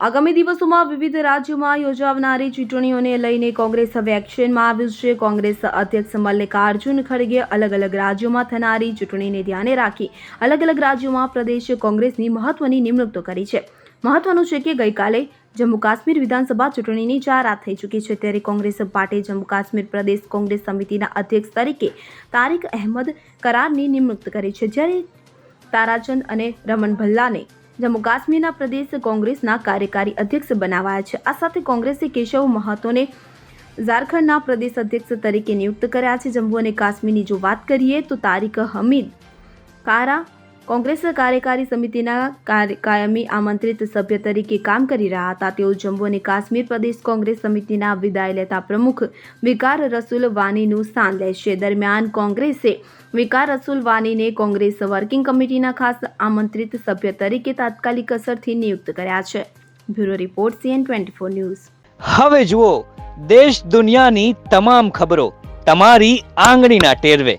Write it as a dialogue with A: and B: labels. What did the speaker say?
A: આગામી દિવસોમાં વિવિધ રાજ્યોમાં યોજાનારી ચૂંટણીઓને લઈને કોંગ્રેસ હવે એક્શનમાં આવ્યું છે. કોંગ્રેસ અધ્યક્ષ મલ્લિકાર્જુન ખડગે અલગ અલગ રાજ્યોમાં થનારી ચૂંટણીને ધ્યાને રાખી અલગ અલગ રાજ્યોમાં પ્રદેશ કોંગ્રેસની મહત્વની નિમણૂક કરી છે. મહત્વનું છે કે ગઈકાલે જમ્મુ કાશ્મીર વિધાનસભા ચૂંટણીની જાહેરાત થઈ ચૂકી છે. ત્યારે કોંગ્રેસ પાર્ટી જમ્મુ કાશ્મીર પ્રદેશ કોંગ્રેસ સમિતિના અધ્યક્ષ તરીકે તારીક અહેમદ કરારની નિમણૂક કરી છે. જ્યારે તારાચંદ અને રમન ભલ્લાને જમ્મુ કાશ્મીરના પ્રદેશ કોંગ્રેસના કાર્યકારી અધ્યક્ષ બનાવાયા છે. આ સાથે કોંગ્રેસે કેશવ મહતોને ઝારખંડના પ્રદેશ અધ્યક્ષ તરીકે નિયુક્ત કર્યા છે. જમ્મુ અને કાશ્મીરની જો વાત કરીએ તો તારીખ હમીદ કારા કોંગ્રેસ કાર્યકારી સમિતિના કાયમી આમંત્રિત સભ્ય તરીકે કામ કરી રહ્યા હતા. તેઓ જમ્મુ અને કાશ્મીર પ્રદેશ કોંગ્રેસ સમિતિના વિદાય લેતા પ્રમુખ વિકાર રસુલ વાનીનું સ્થાન લેશે. દરમિયાન કોંગ્રેસે વિકાર રસુલ વાનીને કોંગ્રેસ વર્કિંગ કમિટીના ખાસ આમંત્રિત સભ્ય તરીકે તાત્કાલિક અસરથી નિયુક્ત કર્યા છે. Bureau report, CN twenty four news.
B: હવે જુઓ, દેશ દુનિયાની તમામ ખબરો તમારી આંગળીના ટેરવે.